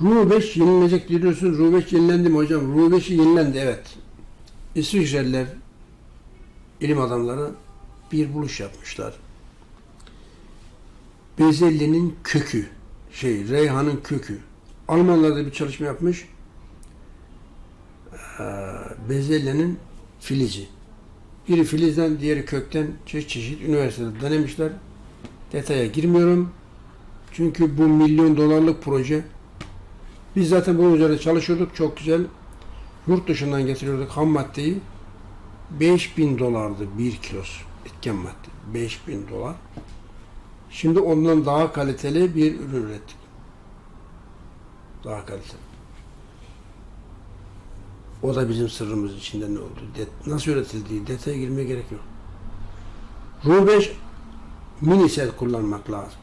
Ru 5 yenilecek diyorsun. Ru 5 yenilendi mi hocam? Ru 5'i yenilendi evet. İsviçreliler ilim adamları bir buluş yapmışlar. Bezelyinin kökü, şey reyhanın kökü. Almanlar da bir çalışma yapmış. Ee, bezelyenin filizi. Biri filizden, diğeri kökten çeşit çeşit üniversitede denemişler. Detaya girmiyorum. Çünkü bu milyon dolarlık proje. Biz zaten bunun üzerinde çalışıyorduk. Çok güzel. Yurt dışından getiriyorduk ham maddeyi. 5000 dolardı bir kilosu etken madde. 5000 dolar. Şimdi ondan daha kaliteli bir ürün ürettik. Daha kaliteli. O da bizim sırrımız içinde ne oldu? Det- nasıl üretildiği detaya girmeye gerek yok. Ru 5 mini sel kullanmak lazım.